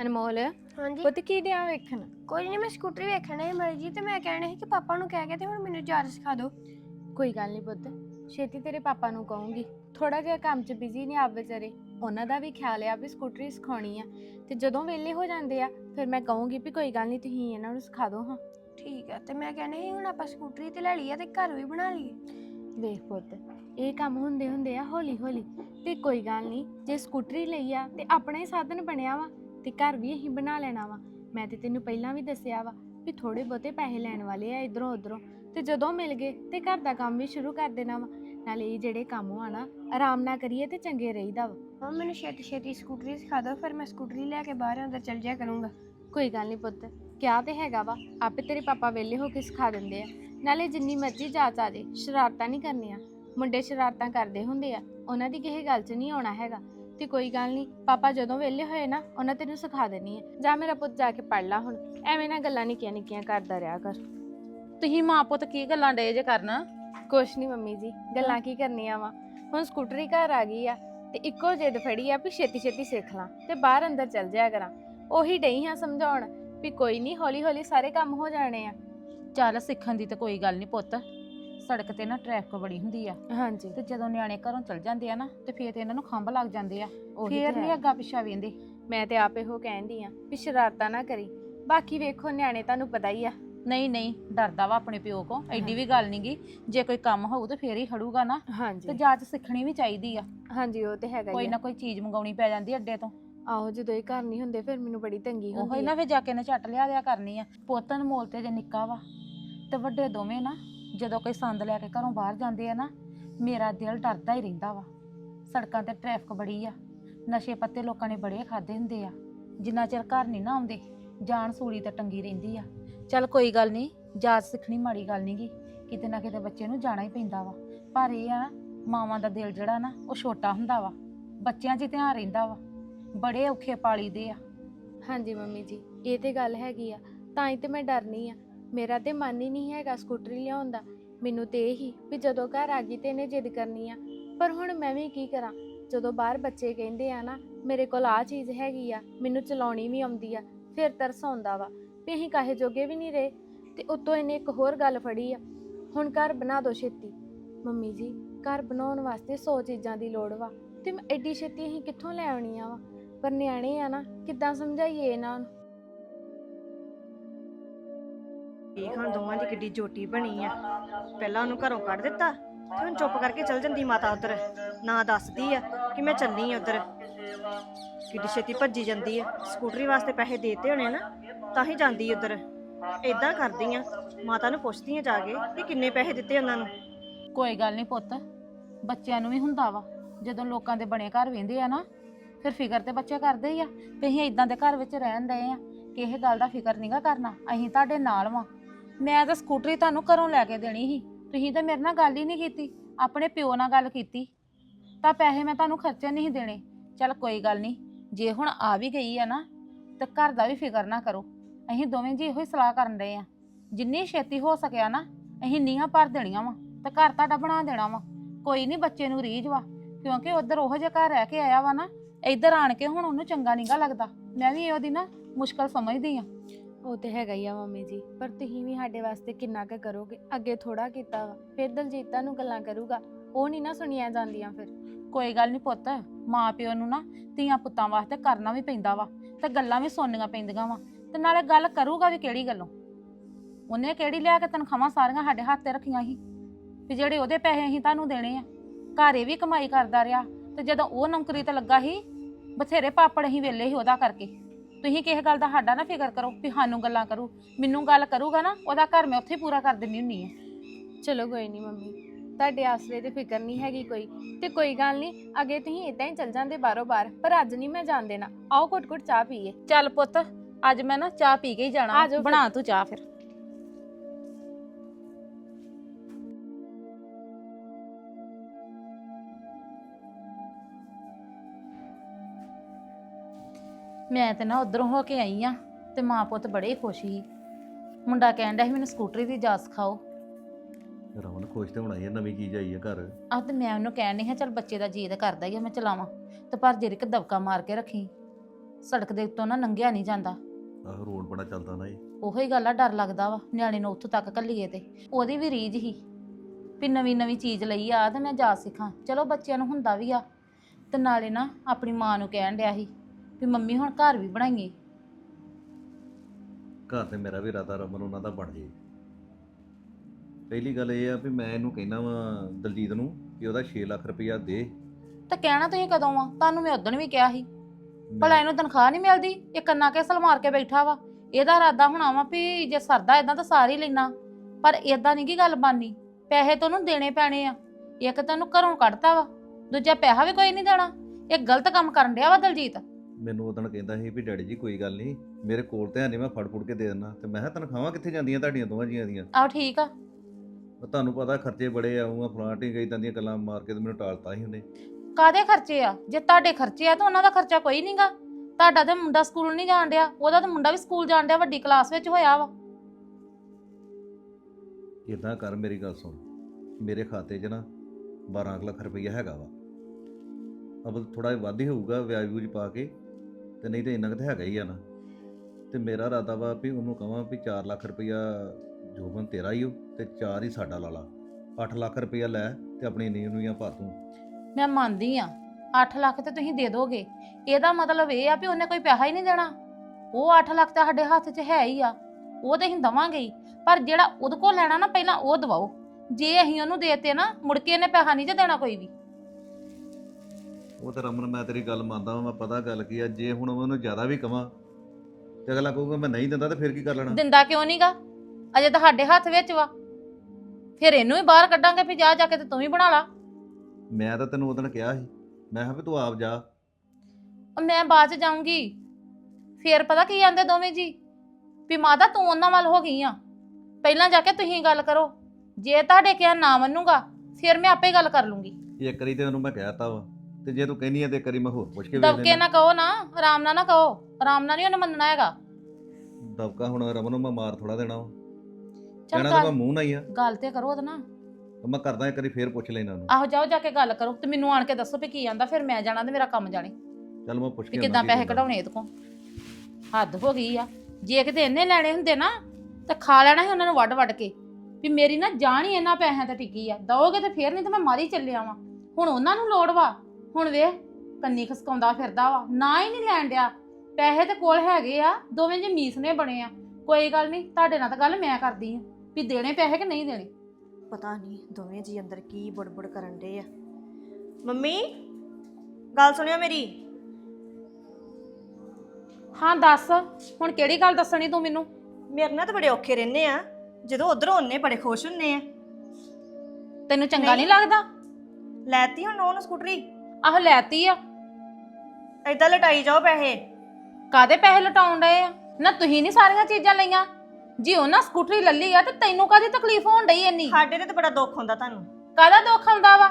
ਅਨਮੋਲ ਹਾਂਜੀ। ਪੁੱਤ ਕੀ ਡਿਆ ਵੇਖਣ? ਕੋਈ ਨਹੀਂ ਮੈਂ ਸਕੂਟਰੀ ਵੇਖਣਾ ਹੈ ਮਰਜ਼ੀ ਤੇ ਮੈਂ ਕਹਿਣਾ ਸੀ ਕਿ ਪਾਪਾ ਨੂੰ ਕਹਿ ਕੇ ਤੇ ਹੁਣ ਮੈਨੂੰ ਜਾਚ ਸਿਖਾ ਦਿਓ। ਕੋਈ ਗੱਲ ਨਹੀਂ ਪੁੱਤ ਛੇਤੀ ਤੇਰੇ ਪਾਪਾ ਨੂੰ ਕਹੂੰਗੀ। ਥੋੜਾ ਜਿਹਾ ਕੰਮ 'ਚ ਬਿਜ਼ੀ ਨੇ ਆਪ ਵਿਚਾਰੇ ਉਹਨਾਂ ਦਾ ਵੀ ਖਿਆਲ ਆ ਵੀ ਸਕੂਟਰੀ ਸਿਖਾਉਣੀ ਆ। ਤੇ ਜਦੋਂ ਵਿਹਲੇ ਹੋ ਜਾਂਦੇ ਆ ਫਿਰ ਮੈਂ ਕਹੂੰਗੀ ਵੀ ਕੋਈ ਗੱਲ ਨਹੀਂ ਤੁਸੀਂ ਇਹਨਾਂ ਨੂੰ ਸਿਖਾ ਦਿਓ ਹਾਂ। ਠੀਕ ਹੈ ਤੇ ਮੈਂ ਕਹਿਣਾ ਸੀ ਹੁਣ ਆਪਾਂ ਸਕੂਟਰੀ ਤੇ ਲੈ ਲਈਏ ਤੇ ਘਰ ਵੀ ਬਣਾ ਲਈਏ। ਵੇਖ ਪੁੱਤ ਇਹ ਕੰਮ ਹੁੰਦੇ ਹੁੰਦੇ ਆ ਹੌਲੀ ਹੌਲੀ ਤੇ ਕੋਈ ਗੱਲ ਨਹੀਂ ਜੇ ਸਕੂਟਰੀ ਲਈ ਆ ਤੇ ਆਪਣਾ ਹੀ ਸਾਧਨ ਬਣਿਆ ਵਾ ਤੇ ਘਰ ਵੀ ਅਸੀਂ ਬਣਾ ਲੈਣਾ ਵਾ। ਮੈਂ ਤੇ ਤੈਨੂੰ ਪਹਿਲਾਂ ਵੀ ਦੱਸਿਆ ਵਾ ਵੀ ਥੋੜੇ ਬਹੁਤੇ ਪੈਸੇ ਲੈਣ ਵਾਲੇ ਆ ਇਧਰੋਂ ਉਧਰੋਂ। ਤੇ ਜਦੋਂ ਮਿਲ ਗਏ ਤੇ ਘਰ ਦਾ ਕੰਮ ਵੀ ਸ਼ੁਰੂ ਕਰ ਦੇਣਾ ਵਾ। ਨਾਲੇ ਇਹ ਜਿਹੜੇ ਕੰਮ ਆ ਨਾ ਆਰਾਮ ਨਾਲ ਕਰੀਏ ਤੇ ਚੰਗੇ ਰਹੀਦਾ ਵਾ। ਹਾਂ ਮੈਨੂੰ ਛੇਤੀ ਛੇਤੀ ਸਕੂਟਰੀ ਸਿਖਾ ਦਿਓ ਫਿਰ ਮੈਂ ਸਕੂਟਰੀ ਲੈ ਕੇ ਬਾਹਰ ਅੰਦਰ ਚੱਲ ਜਾਇਆ ਕਰੂੰਗਾ। ਕੋਈ ਗੱਲ ਨਹੀਂ ਪੁੱਤ ਕਿਆ ਤੇ ਹੈਗਾ ਵਾ ਆਪੇ ਤੇਰੇ ਪਾਪਾ ਵਿਹਲੇ ਹੋ ਕੇ ਸਿਖਾ ਦਿੰਦੇ ਆ। ਨਾਲੇ ਜਿੰਨੀ ਮਰਜ਼ੀ ਜਾਚ ਆ ਜੇ ਸ਼ਰਾਰਤਾਂ ਨਹੀਂ ਕਰਨੀਆਂ। ਮੁੰਡੇ ਸ਼ਰਾਰਤਾਂ ਕਰਦੇ ਹੁੰਦੇ ਆ ਉਹਨਾਂ ਦੀ ਕਿਸੇ ਗੱਲ 'ਚ ਨਹੀਂ ਆਉਣਾ ਹੈਗਾ। ਤੇ ਕੋਈ ਗੱਲ ਨਹੀਂ ਪਾਪਾ ਜਦੋਂ ਵਿਹਲੇ ਹੋਏ ਨਾ ਉਹਨਾਂ ਤੈਨੂੰ ਸਿਖਾ ਦੇਣੀ ਹੈ ਜਾ ਮੇਰਾ ਪੁੱਤ ਜਾ ਕੇ ਪੜ ਲਾ ਹੁਣ ਐਵੇਂ ਨਾ ਗੱਲਾਂ ਨਿੱਕੀਆਂ ਨਿੱਕੀਆਂ ਕਰਦਾ ਰਿਹਾ ਕਰ। ਤੁਸੀਂ ਮਾਂ ਪੁੱਤ ਕੀ ਗੱਲਾਂ ਡੇ ਜੇ ਕਰਨ? ਕੁਛ ਨਹੀਂ ਮੰਮੀ ਜੀ ਗੱਲਾਂ ਕੀ ਕਰਨੀਆਂ ਵਾ? ਹੁਣ ਸਕੂਟਰੀ ਘਰ ਆ ਗਈ ਆ ਤੇ ਇੱਕੋ ਜਿੱਦ ਫੜੀ ਆ ਵੀ ਛੇਤੀ ਛੇਤੀ ਸਿੱਖ ਲਾਂ ਤੇ ਬਾਹਰ ਅੰਦਰ ਚੱਲ ਜਾਇਆ ਕਰਾਂ। ਉਹੀ ਡਈ ਹਾਂ ਸਮਝਾਉਣ ਵੀ ਕੋਈ ਨਹੀਂ ਹੌਲੀ ਹੌਲੀ ਸਾਰੇ ਕੰਮ ਹੋ ਜਾਣੇ ਆ। ਚੱਲ ਸਿੱਖਣ ਦੀ ਤਾਂ ਕੋਈ ਗੱਲ ਨਹੀਂ ਪੁੱਤ। ਸੜਕ ਤੇ ਨਾ ਟ੍ਰੈਫਿਕ ਬੜੀ ਹੁੰਦੀ ਆ। ਹਾਂਜੀ। ਤੇ ਜਦੋਂ ਨਿਆਣੇ ਘਰੋਂ ਚਲ ਜਾਂਦੇ ਆ ਨਾ ਤੇ ਫੇਰ ਤੇ ਇਹਨਾਂ ਨੂੰ ਖੰਭ ਲੱਗ ਜਾਂਦੇ ਆ। ਉਹੀ ਫੇਰ ਤਾਂ ਨਹੀਂ ਹੈ। ਅੱਗਾ ਪਿੱਛਾ ਵੇਂਦੇ। ਮੈਂ ਤੇ ਆਪੇ ਹੋ ਕਹਿੰਦੀ ਆ ਵੀ ਸ਼ਰਾਰਤਾਂ ਨਾ ਕਰੀ। ਬਾਕੀ ਵੇਖੋ ਨਿਆਣੇ ਤੁਹਾਨੂੰ ਪਤਾ ਹੀ ਆ। ਨਹੀਂ ਨਹੀਂ ਡਰਦਾ ਵਾ ਆਪਣੇ ਪਿਓ ਕੋ। ਐਡੀ ਵੀ ਗੱਲ ਨਹੀਂਗੀ ਜੇ ਕੋਈ ਕੰਮ ਹੋਊ ਤੇ ਫੇਰ ਹੀ ਖੜੂਗਾ ਨਾ। ਤੇ ਹਾਂਜੀ ਜਾਚ ਸਿੱਖਣੀ ਵੀ ਚਾਹੀਦੀ ਆ। ਹਾਂਜੀ ਉਹ ਤੇ ਹੈਗਾ ਕੋਈ ਹੀ ਨਾ ਆ ਕੋਈ ਚੀਜ਼ ਮੰਗਾਉਣੀ ਪੈ ਜਾਂਦੀ ਅੱਡੇ ਤੋਂ। ਆਹੋ ਜਦੋਂ ਇਹ ਘਰ ਨਹੀਂ ਹੁੰਦੇ ਫਿਰ ਮੈਨੂੰ ਬੜੀ ਤੰਗੀ ਉਹ ਹੁੰਦੀ ਨਾ ਆ ਫੇਰ ਜਾ ਕੇ ਨੇ ਝੱਟ ਲਿਆ ਦਿਆ ਕਰਨੀ ਆ। ਪੋਤਨ ਮੋਲ ਤੇ ਜੇ ਨਿੱਕਾ ਵਾ ਤੇ ਵੱਡੇ ਦੋਵੇਂ ਨਾ ਜਦੋਂ ਕੋਈ ਸੰਦ ਲੈ ਕੇ ਘਰੋਂ ਬਾਹਰ ਜਾਂਦੇ ਆ ਨਾ, ਮੇਰਾ ਦਿਲ ਡਰਦਾ ਹੀ ਰਹਿੰਦਾ ਵਾ। ਸੜਕਾਂ ਤੇ ਟ੍ਰੈਫਿਕ ਬੜੀ ਆ। ਨਸ਼ੇ ਪੱਤੇ ਲੋਕਾਂ ਨੇ ਬੜੇ ਖਾਦੇ ਹੁੰਦੇ ਆ। ਜਿੰਨਾ ਚਿਰ ਘਰ ਨਹੀਂ ਨਾ ਆਉਂਦੇ, ਜਾਨ ਸੂਲੀ ਤੇ ਟੰਗੀ ਰਹਿੰਦੀ ਆ। ਚੱਲ ਕੋਈ ਗੱਲ ਨਹੀਂ ਜਾਚ ਸਿੱਖਣੀ ਮਾੜੀ ਗੱਲ ਨਹੀਂਗੀ ਕਿਤੇ ਨਾ ਕਿਤੇ ਬੱਚੇ ਨੂੰ ਜਾਣਾ ਹੀ ਪੈਂਦਾ ਵਾ। ਪਰ ਇਹ ਆ ਨਾ, ਮਾਵਾਂ ਦਾ ਦਿਲ ਜਿਹੜਾ ਨਾ, ਉਹ ਛੋਟਾ ਹੁੰਦਾ ਵਾ। ਬੱਚਿਆਂ 'ਚ ਧਿਆਨ ਰਹਿੰਦਾ ਵਾ। ਬੜੇ ਔਖੇ ਪਾਲੀ ਦੇ ਆ। ਹਾਂਜੀ ਮੰਮੀ ਜੀ, ਇਹ ਤੇ ਗੱਲ ਹੈਗੀ ਆ। ਤਾਂ ਹੀ ਤੇ ਮੈਂ ਡਰਨੀ ਆ। ਮੇਰਾ ਤੇ ਮਨ ਹੀ ਨਹੀਂ ਹੈਗਾ ਸਕੂਟਰੀ ਲਿਆਉਣ ਦਾ। ਮੈਨੂੰ ਤੇ ਇਹ ਹੀ ਵੀ ਜਦੋਂ ਘਰ ਆ ਗਈ ਤੇ ਇਹਨੇ ਜਿੱਦ ਕਰਨੀ ਆ। ਪਰ ਹੁਣ ਮੈਂ ਵੀ ਕੀ ਕਰਾਂ? ਜਦੋਂ ਬਾਹਰ ਬੱਚੇ ਕਹਿੰਦੇ ਆ ਨਾ, ਮੇਰੇ ਕੋਲ ਆ ਚੀਜ਼ ਹੈਗੀ ਆ, ਮੈਨੂੰ ਚਲਾਉਣੀ ਵੀ ਆਉਂਦੀ ਆ, ਫਿਰ ਤਰਸ ਆਉਂਦਾ ਵਾ। ਵੀ ਅਸੀਂ ਕਾਹੇ ਜੋਗੇ ਵੀ ਨਹੀਂ ਰਹੇ। ਤੇ ਉੱਤੋਂ ਇਹਨੇ ਇੱਕ ਹੋਰ ਗੱਲ ਫੜੀ ਆ। ਹੁਣ ਘਰ ਬਣਾ ਦੋ ਛੇਤੀ। ਮੰਮੀ ਜੀ, ਘਰ ਬਣਾਉਣ ਵਾਸਤੇ 100 ਚੀਜ਼ਾਂ ਦੀ ਲੋੜ ਵਾ। ਤੇ ਮੈਂ ਐਡੀ ਛੇਤੀ ਅਸੀਂ ਕਿੱਥੋਂ ਲੈ ਆਉਣੀਆਂ ਵਾ? ਪਰ ਨਿਆਣੇ ਆ ਨਾ, ਕਿੱਦਾਂ ਸਮਝਾਈਏ ਇਹਨਾਂ ਨੂੰ? ਇਹ ਖਾਨ ਦੋਵਾਂ ਦੀ ਕਿੱਡੀ ਜੋਟੀ ਬਣੀ ਆ? ਪਹਿਲਾਂ ਉਹਨੂੰ ਘਰੋਂ ਕੱਢ ਦਿੱਤਾ ਤੇ ਹੁਣ ਚੁੱਪ ਕਰਕੇ ਚਲ ਜਾਂਦੀ ਮਾਤਾ ਉਧਰ। ਨਾ ਦੱਸਦੀ ਆ ਕਿ ਮੈਂ ਚੱਲੀ ਆ ਉਧਰ। ਕਿੱਡੀ ਛੇਤੀ ਭੱਜੀ ਜਾਂਦੀ ਆ। ਸਕੂਟਰੀ ਵਾਸਤੇ ਪੈਸੇ ਦੇਤੇ ਹੋਣੇ ਨਾ, ਤਾਂ ਹੀ ਜਾਂਦੀ ਉਧਰ। ਏਦਾਂ ਕਰਦੀ ਆ। ਮਾਤਾ ਨੂੰ ਪੁੱਛਦੀ ਆ ਜਾ ਕੇ ਕਿ ਕਿੰਨੇ ਪੈਸੇ ਦਿੱਤੇ ਉਹਨਾਂ ਨੂੰ। ਕੋਈ ਗੱਲ ਨਹੀਂ ਪੁੱਤ, ਬੱਚਿਆਂ ਨੂੰ ਵੀ ਹੁੰਦਾ ਵਾ। ਜਦੋਂ ਲੋਕਾਂ ਦੇ ਬਣੇ ਘਰ ਵੇਂਦੇ ਆ ਨਾ, ਫਿਰ ਫਿਕਰ ਤੇ ਬੱਚੇ ਕਰਦੇ ਹੀ ਆ। ਤੇ ਅਸੀਂ ਇਦਾਂ ਦੇ ਘਰ ਵਿੱਚ ਰਹਿਣ ਦੇ ਆ। ਕਿ ਇਹ ਗੱਲ ਦਾ ਫਿਕਰ ਨਹੀਂਗਾ ਕਰਨਾ। ਅਸੀਂ ਤੁਹਾਡੇ ਨਾਲ ਵਾਂ। ਮੈਂ ਤਾਂ ਸਕੂਟਰੀ ਤੁਹਾਨੂੰ ਘਰੋਂ ਲੈ ਕੇ ਦੇਣੀ ਸੀ। ਤੁਸੀਂ ਤਾਂ ਮੇਰੇ ਨਾਲ ਗੱਲ ਹੀ ਨਹੀਂ ਕੀਤੀ। ਆਪਣੇ ਪਿਓ ਨਾਲ ਗੱਲ ਕੀਤੀ। ਤਾਂ ਪੈਸੇ ਮੈਂ ਤੁਹਾਨੂੰ ਖਰਚੇ ਨਹੀਂ ਦੇਣੇ। ਚੱਲ ਕੋਈ ਗੱਲ ਨਹੀਂ। ਜੇ ਹੁਣ ਆ ਵੀ ਗਈ ਆ ਨਾ, ਤਾਂ ਘਰ ਦਾ ਵੀ ਫਿਕਰ ਨਾ ਕਰੋ। ਅਸੀਂ ਦੋਵੇਂ ਜੀ ਇਹੋ ਹੀ ਸਲਾਹ ਕਰਨ ਰਹੇ ਆ। ਜਿੰਨੀ ਛੇਤੀ ਹੋ ਸਕਿਆ ਨਾ, ਅਸੀਂ ਨੀਹਾਂ ਭਰ ਦੇਣੀਆਂ ਵਾ ਤਾਂ ਘਰ ਤੁਹਾਡਾ ਬਣਾ ਦੇਣਾ ਵਾ। ਕੋਈ ਨਹੀਂ ਬੱਚੇ ਨੂੰ ਰੀਝ ਵਾ, ਕਿਉਂਕਿ ਉਧਰ ਉਹੋ ਜਿਹਾ ਘਰ ਰਹਿ ਕੇ ਆਇਆ ਵਾ ਨਾ, ਇੱਧਰ ਆਣ ਕੇ ਹੁਣ ਉਹਨੂੰ ਚੰਗਾ ਨਹੀਂਗਾ ਲੱਗਦਾ। ਮੈਂ ਵੀ ਉਹਦੀ ਨਾ ਮੁਸ਼ਕਲ ਸਮਝਦੀ ਆ। ਉਹ ਤੇ ਹੈਗਾ ਹੀ ਆ ਮੰਮੀ ਜੀ, ਪਰ ਤੁਸੀਂ ਵੀ ਸਾਡੇ ਵਾਸਤੇ ਕਿੰਨਾ ਕੁ ਕਰੋਗੇ? ਅੱਗੇ ਥੋੜਾ ਕੀਤਾ ਵਾ। ਫਿਰ ਦਲਜੀਤਾਂ ਨੂੰ ਗੱਲਾਂ ਕਰੂਗਾ। ਉਹ ਨਹੀਂ ਨਾ ਸੁਣੀਆਂ ਜਾਂਦੀਆਂ ਫਿਰ। ਕੋਈ ਗੱਲ ਨਹੀਂ ਪੁੱਤ ਮਾਂ ਪਿਓ ਨੂੰ ਨਾ ਧੀਆਂ ਪੁੱਤਾਂ ਵਾਸਤੇ ਕਰਨਾ ਵੀ ਪੈਂਦਾ ਵਾ ਤੇ ਗੱਲਾਂ ਵੀ ਸੁਣਨੀਆਂ ਪੈਂਦੀਆਂ ਵਾ ਤੇ ਨਾਲੇ ਗੱਲ ਕਰੂਗਾ ਵੀ ਕਿਹੜੀ ਗੱਲੋਂ। ਉਹਨੇ ਕਿਹੜੀ ਲਿਆ ਕੇ ਤਨਖਾਹਾਂ ਸਾਰੀਆਂ ਸਾਡੇ ਹੱਥ ਤੇ ਰੱਖੀਆਂ ਸੀ? ਵੀ ਜਿਹੜੇ ਉਹਦੇ ਪੈਸੇ ਅਸੀਂ ਤੁਹਾਨੂੰ ਦੇਣੇ ਆ, ਘਰੇ ਵੀ ਕਮਾਈ ਕਰਦਾ ਰਿਹਾ ਤੇ ਜਦੋਂ ਉਹ ਨੌਕਰੀ ਤੇ ਲੱਗਾ ਸੀ, ਬਥੇਰੇ ਪਾਪੜ ਅਸੀਂ ਵੇਲੇ ਸੀ ਉਹਦਾ ਕਰਕੇ। ਤੁਸੀਂ ਕਿਸੇ ਗੱਲ ਦਾ ਸਾਡਾ ਨਾ ਫਿਕਰ ਕਰੋ ਵੀ ਸਾਨੂੰ ਗੱਲਾਂ ਕਰੂ ਮੈਨੂੰ ਗੱਲ ਕਰੂਗਾ ਨਾ ਉਹਦਾ ਘਰ ਮੈਂ ਉੱਥੇ ਪੂਰਾ ਕਰ ਦਿੰਦੀ ਹੁੰਨੀ ਆ ਚਲੋ ਕੋਈ ਨਹੀਂ ਮੰਮੀ ਤੁਹਾਡੇ ਆਸਰੇ ਤੇ ਫਿਕਰ ਨਹੀਂ ਹੈਗੀ ਕੋਈ ਤੇ ਕੋਈ ਗੱਲ ਨਹੀਂ ਅੱਗੇ ਤੁਸੀਂ ਇਦਾਂ ਹੀ ਚੱਲ ਜਾਂਦੇ ਬਾਰੋ ਬਾਰ ਪਰ ਅੱਜ ਨਹੀਂ ਮੈਂ ਜਾਣ ਦੇਣਾ ਆਓ ਘੁੱਟ ਘੁੱਟ ਚਾਹ ਪੀਏ। ਚੱਲ ਪੁੱਤ ਅੱਜ ਮੈਂ ਨਾ ਚਾਹ ਪੀ ਕੇ ਹੀ ਆ ਜਾਣਾ ਜਾਓ ਫਿਰ। ਬਣਾ ਤੂੰ ਚਾਹ ਫਿਰ। ਮੈਂ ਤੇ ਨਾ ਉਧਰੋਂ ਹੋ ਕੇ ਆਈ ਆ ਤੇ ਮਾਂ ਪੁੱਤ ਬੜੇ ਖੁਸ਼ ਸੀ। ਮੁੰਡਾ ਕਹਿਣ ਡਿਆ ਸੀ ਮੈਨੂੰ ਸਕੂਟਰੀ ਦੀ ਜਾਚ ਸਿਖਾਓ ਰਮਨ ਖੁਸ਼ ਤੇ ਹੋਣਾ ਹੀ ਆ ਨਵੀਂ ਚੀਜ਼ ਆਈ ਆ ਘਰ। ਆਹ ਤੇ ਮੈਂ ਉਹਨੂੰ ਕਹਿਣ ਨਹੀਂ ਹਾਂ ਚੱਲ ਬੱਚੇ ਦਾ ਜੀਦ ਕਰਦਾ ਹੀ ਆ ਮੈਂ ਚਲਾਵਾਂ। ਤੇ ਪਰ ਜਿਹੜੇ ਕਿ ਦਬਕਾ ਮਾਰ ਕੇ ਰੱਖੀ ਸੜਕ ਦੇ ਉੱਤੋਂ ਨਾ ਲੰਘਿਆ ਨਹੀਂ ਜਾਂਦਾ। ਆਹ ਰੋਡ ਬੜਾ ਚੱਲਦਾ ਨਾ ਇਹ। ਉਹੋ ਹੀ ਗੱਲ ਆ ਡਰ ਲੱਗਦਾ ਵਾ ਨਿਆਣੇ ਨੂੰ ਉੱਥੋਂ ਤੱਕ ਘੱਲੀਏ ਤੇ। ਉਹਦੀ ਵੀ ਰੀਝ ਹੀ ਵੀ ਨਵੀਂ ਨਵੀਂ ਚੀਜ਼ ਲਈ ਆ ਤੇ ਮੈਂ ਜਾ ਸਿੱਖਾਂ। ਚਲੋ ਬੱਚਿਆਂ ਨੂੰ ਹੁੰਦਾ ਵੀ ਆ। ਤੇ ਨਾਲੇ ਨਾ ਆਪਣੀ ਮਾਂ ਨੂੰ ਕਹਿਣ ਡਿਆ ਸੀ ਵੀ ਮੰਮੀ ਹੁਣ ਘਰ ਵੀ ਬਣਾਈਏ। ਘਰ ਤੇ ਮੇਰਾ ਵੀ ਇਰਾਦਾ ਰਮਨ ਉਹਨਾਂ ਦਾ ਬਣ ਜੇ। ਪਹਿਲੀ ਗੱਲ ਇਹ ਆ ਵੀ ਮੈਂ ਇਹਨੂੰ ਕਹਿਣਾ ਵਾ ਦਲਜੀਤ ਨੂੰ ਕਿ ਉਹਦਾ 6 ਲੱਖ ਰੁਪਇਆ ਦੇ। ਤਾਂ ਕਹਿਣਾ ਤੁਸੀਂ ਕਦੋਂ ਆ? ਤੁਹਾਨੂੰ ਮੈਂ ਉਦੋਂ ਵੀ ਕਿਹਾ ਸੀ। ਭਲਾ ਇਹਨੂੰ ਤਨਖਾਹ ਨਹੀਂ ਮਿਲਦੀ? ਇਹ ਕੰਨਾ ਕੇ ਮਾਰ ਕੇ ਬੈਠਾ ਵਾ। ਇਹਦਾ ਇਰਾਦਾ ਹੋਣਾ ਵਾ ਵੀ ਜੇ ਸਰਦਾ ਇਦਾਂ ਤਾਂ ਸਾਰ ਲੈਣਾ ਪਰ ਇਦਾਂ ਨਹੀਂ ਕੀ ਗੱਲ ਬਾਨੀ। ਪੈਸੇ ਤਾਂ ਉਹਨੂੰ ਦੇਣੇ ਪੈਣੇ ਆ। ਇੱਕ ਤਾਂ ਉਹਨੂੰ ਘਰੋਂ ਕੱਢਤਾ ਵਾ। ਦੂਜਾ ਪੈਸਾ ਵੀ ਕੋਈ ਨਹੀਂ ਦੇਣਾ। ਇਹ ਗਲਤ ਕੰਮ ਕਰਨ ਡਿਆ ਵਾ ਦਲਜੀਤ। ਮੈਨੂੰ ਉਦੋਂ ਕਹਿੰਦਾ ਸੀ ਵੀ ਡੈਡੀ ਜੀ ਕੋਈ ਗੱਲ ਨਹੀਂ ਮੇਰੇ ਕੋਲ ਤੇ ਹੈ ਨਹੀਂ ਮੈਂ ਫੜ ਫੁੜ ਕੇ ਦੇ ਦਿੰਦਾ। ਤੇ ਮੈਂ ਕਿਹਾ ਤਨਖਾਹਾਂ ਕਿੱਥੇ ਜਾਂਦੀਆਂ ਤੁਹਾਡੀਆਂ ਦੋਵਾਂ ਜੀਆਂ ਦੀਆਂ? ਆਹ ਠੀਕ ਆ। ਉਹ ਤੁਹਾਨੂੰ ਪਤਾ ਖਰਚੇ ਬੜੇ ਆਉਂਗਾ ਫਲਾਂਟੀ ਗਈ ਤਾਂ ਦੀਆਂ ਗੱਲਾਂ ਮਾਰ ਕੇ ਤੇ ਮੈਨੂੰ ਟਾਲਤਾ ਸੀ ਉਹਨੇ। ਕਾਦੇ ਖਰਚੇ ਆ? ਜੇ ਤੁਹਾਡੇ ਖਰਚੇ ਆ ਤਾਂ ਉਹਨਾਂ ਦਾ ਖਰਚਾ ਕੋਈ ਨਹੀਂਗਾ ਤੁਹਾਡਾ ਤੇ ਮੁੰਡਾ ਸਕੂਲ ਨਹੀਂ ਜਾਣ ਡਿਆ ਉਹਦਾ ਤਾਂ ਮੁੰਡਾ ਵੀ ਸਕੂਲ ਜਾਣ ਡਿਆ ਵੱਡੀ ਕਲਾਸ ਵਿੱਚ ਹੋਇਆ ਵਾ। ਇਦਾਂ ਕਰ ਮੇਰੀ ਗੱਲ ਸੁਣ। ਮੇਰੇ ਖਾਤੇ 'ਚ ਨਾ 12 ਕੁ ਲੱਖ ਰੁਪਈਆ ਹੈਗਾ ਵਾ। ਅਬ ਥੋੜਾ ਵੱਧ ਹੀ ਹੋਊਗਾ ਵਿਆਜ ਵੂਜ ਪਾ ਕੇ। ਤੇ ਨਹੀਂ ਤੇ ਇੰਨਾ ਕੁ ਹੈਗਾ ਹੀ ਆ ਨਾ। ਤੇ ਮੇਰਾ ਇਰਾਦਾ ਵਾ ਵੀ ਉਹਨੂੰ ਕਹਾਂ ਵੀ 4 ਲੱਖ ਰੁਪਇਆ ਜੋਬਨ ਤੇਰਾ ਹੀ ਹੋ ਤੇ 4 ਹੀ ਸਾਡਾ ਲਾ ਲਾ। 8 ਲੱਖ ਰੁਪਈਆ ਲੈ ਤੇ ਆਪਣੀ ਨੀਂਦ ਨੂੰ ਭਰ ਤੂੰ। ਮੈਂ ਮੰਨਦੀ ਆ 8 ਲੱਖ ਤੇ ਤੁਸੀਂ ਦੇ ਦੋਗੇ। ਇਹਦਾ ਮਤਲਬ ਇਹ ਆ ਵੀ ਉਹਨੇ ਕੋਈ ਪੈਸਾ ਹੀ ਨਹੀਂ ਦੇਣਾ। ਉਹ 8 ਲੱਖ ਤਾਂ ਸਾਡੇ ਹੱਥ 'ਚ ਹੈ ਹੀ ਆ, ਉਹ ਤੇ ਅਸੀਂ ਦਵਾਂਗੇ ਹੀ। ਪਰ ਜਿਹੜਾ ਉਹਦੇ ਕੋਲ ਲੈਣਾ ਨਾ, ਪਹਿਲਾਂ ਉਹ ਦਵਾਓ। ਜੇ ਅਸੀਂ ਉਹਨੂੰ ਦੇਤੇ ਨਾ, ਮੁੜ ਕੇ ਇਹਨੇ ਪੈਸਾ ਨਹੀਂ ਜੇ ਦੇਣਾ ਕੋਈ ਵੀ। ਉਹ ਤੇ ਰਮਨ ਮੈਂ ਤੇਰੀ ਗੱਲ ਮੰਨਦਾ ਵਾਂ ਮੈਂ ਪਤਾ ਗੱਲ ਕੀ ਆ ਜੇ ਹੁਣ ਉਹਨੂੰ ਜ਼ਿਆਦਾ ਵੀ ਕਵਾਂ ਤੇ ਅਗਲਾ ਕਹੂਗਾ ਮੈਂ ਨਹੀਂ ਦਿੰਦਾ ਤੇ ਫਿਰ ਕੀ ਕਰ ਲੈਣਾ? ਦਿੰਦਾ ਕਿਉਂ ਨਹੀਂਗਾ ਅਜੇ ਤਾਂ ਸਾਡੇ ਹੱਥ ਵਿੱਚ ਵਾ। ਫਿਰ ਇਹਨੂੰ ਹੀ ਬਾਹਰ ਕੱਢਾਂਗੇ ਵੀ ਜਾ ਜਾ ਕੇ ਤੇ ਤੂੰ ਵੀ ਬਣਾ ਲਾ। ਮੈਂ ਤਾਂ ਤੈਨੂੰ ਉਦੋਂ ਕਿਹਾ ਸੀ ਮੈਂ ਕਿਹਾ ਵੀ ਤੂੰ ਆਪ ਜਾ। ਉਹ ਮੈਂ ਬਾਅਦ ਚ ਜਾਊਂਗੀ। ਫੇਰ ਪਤਾ ਕੀ ਆਂਦੇ ਦੋਵੇਂ ਜੀ? ਵੀ ਮਾਤਾ ਤੂੰ ਉਹਨਾਂ ਵੱਲ ਹੋ ਗਈ ਆ। ਪਹਿਲਾਂ ਜਾ ਕੇ ਤੁਸੀਂ ਗੱਲ ਕਰੋ। ਜੇ ਤੁਹਾਡੇ ਕਿਹਾ ਨਾ ਮੰਨੂਗਾ ਫਿਰ ਮੈਂ ਆਪੇ ਗੱਲ ਕਰ ਲੂੰਗੀ। ਇੱਕ ਵਾਰੀ ਤੇ ਉਹਨੂੰ ਮੈਂ ਕਹਿਤਾ ਵਾ ਤੇ ਜੇ ਤੂੰ ਕਹਿੰਦੀ ਆ ਤੇ ਇੱਕ ਵਾਰੀ ਮੈਂ ਹੋਰ ਪੁੱਛ ਕੇ ਵੇਖ ਦਬਕੇ ਨਾ ਕਹੋ ਨਾ ਆਰਾਮ ਨਾਲ ਨਾ ਕਹੋ। ਆਰਾਮ ਨਾਲ ਨਹੀਂ ਉਹਨੇ ਮੰਨਣਾ ਹੈਗਾ। ਦਬਕਾ ਹੁਣ ਰਮਨ ਨੂੰ ਮੈਂ ਮਾਰ ਥੋੜਾ ਦੇਣਾ ਵਾ। ਚੱਲ ਕਹਿਣਾ ਤਾਂ ਮੈਂ ਗੱਲ ਮੂੰਹ ਨਹੀਂ ਆ। ਗੱਲ ਤੇ ਕਰੋ ਉਹਦੇ ਨਾਲ। ਤੇ ਮੈਂ ਕਰਦਾ ਇੱਕ ਵਾਰੀ ਫੇਰ ਪੁੱਛ ਲੈਣਾ ਉਹਨੂੰ। ਆਹੋ ਜਾਓ ਜਾ ਕੇ ਗੱਲ ਕਰੋ। ਤੇ ਮੈਨੂੰ ਆਣ ਕੇ ਦੱਸੋ ਵੀ ਕੀ ਆਂਦਾ ਫਿਰ ਮੈਂ ਜਾਣਾ ਤੇ ਮੇਰਾ ਕੰਮ ਜਾਣੇ। ਚੱਲ ਮੈਂ ਪੁੱਛ ਵੀ ਕੇ ਕਿੱਦਾਂ ਕੀ ਪੈਸੇ ਕਹਿੰਦਾ। ਕਢਾਉਣੇ ਇਹਦੇ ਕੋਲ। ਹੱਦ ਹੋ ਗਈ ਆ। ਜੇ ਕਿਤੇ ਇਹਨੇ ਲੈਣੇ ਹੁੰਦੇ ਨਾ ਤਾਂ ਖਾ ਲੈਣਾ ਸੀ ਉਹਨਾਂ ਨੂੰ ਵੱਡ ਵੱਡ ਕੇ। ਵੀ ਮੇਰੀ ਨਾ ਹੀ ਇਹਨਾਂ ਪੈਸਿਆਂ ਤੇ ਟਿੱਕੀ ਆ। ਦਓਗੇ ਤੇ ਫੇਰ ਨਹੀਂ ਤੇ ਮੈਂ ਮਾਰੀ ਚੱਲਿਆ ਵਾਂ। ਹੁਣ ਉਹਨਾਂ ਨੂੰ ਲੋੜ ਵਾ। ਹੁਣ ਵੇਖ ਕੰਨੀ ਖਸਕਾਉਂਦਾ ਫਿਰਦਾ ਵਾ ਨਾ ਹੀ ਨਹੀਂ ਲੈਣ ਡਿਆ। ਪੈਸੇ ਤੇ ਕੋਲ ਹੈਗੇ ਆ ਦੋਵੇਂ ਜੇ ਮੀਸ ਨੇ ਬਣੇ ਆ। ਕੋਈ ਗੱਲ ਨਹੀਂ ਤੁਹਾਡੇ ਨਾਲ ਤਾਂ ਗੱਲ ਮੈਂ ਕਰਦੀ ਆ ਵੀ ਦੇਣੇ ਪੈਸੇ ਕਿ ਨਹੀਂ ਦੇਣੇ? ਪਤਾ ਨਹੀਂ ਦੋਵੇਂ ਜੀ ਅੰਦਰ ਕੀ ਬੜਬੜ ਕਰਨ ਦੇ ਆ। ਮੰਮੀ ਗੱਲ ਸੁਣਿਓ ਮੇਰੀ। ਹਾਂ ਦੱਸ ਹੁਣ ਕਿਹੜੀ ਗੱਲ ਦੱਸਣੀ ਤੂੰ ਮੈਨੂੰ? ਮੇਰੇ ਨਾਲ ਤਾਂ ਬੜੇ ਔਖੇ ਰਹਿੰਦੇ ਆ ਜਦੋਂ ਉਧਰੋਂ ਉਹਨੇ ਬੜੇ ਖੁਸ਼ ਹੁੰਨੇ ਆ। ਤੈਨੂੰ ਚੰਗਾ ਨਹੀਂ। ਲੱਗਦਾ? ਲੈਤੀ ਹੁਣ ਉਹਨੂੰ ਸਕੂਟਰੀ? ਆਹੋ ਲੈਤੀ ਆ। ਏਦਾਂ ਲਟਾਈ ਜਾਓ ਪੈਸੇ। ਕਾਦੇ ਪੈਸੇ ਲਟਾਉਣ ਡਏ ਆ? ਨਾ ਤੁਸੀਂ ਨਹੀਂ ਸਾਰੀਆਂ ਚੀਜ਼ਾਂ ਲਈਆਂ। ਜੀ ਉਹਨਾਂ ਸਕੂਟਰੀ ਲੱਲੀ ਆ ਤੇ ਤੈਨੂੰ ਕਾਦੀ ਤਕਲੀਫ ਹੋਣ ਡਈ ਇੰਨੀ? ਸਾਡੇ ਤੇ ਤਾਂ ਬੜਾ ਦੁੱਖ ਹੁੰਦਾ ਤੁਹਾਨੂੰ। ਕਾਦਾ ਦੁੱਖ ਹੁੰਦਾ ਵਾ?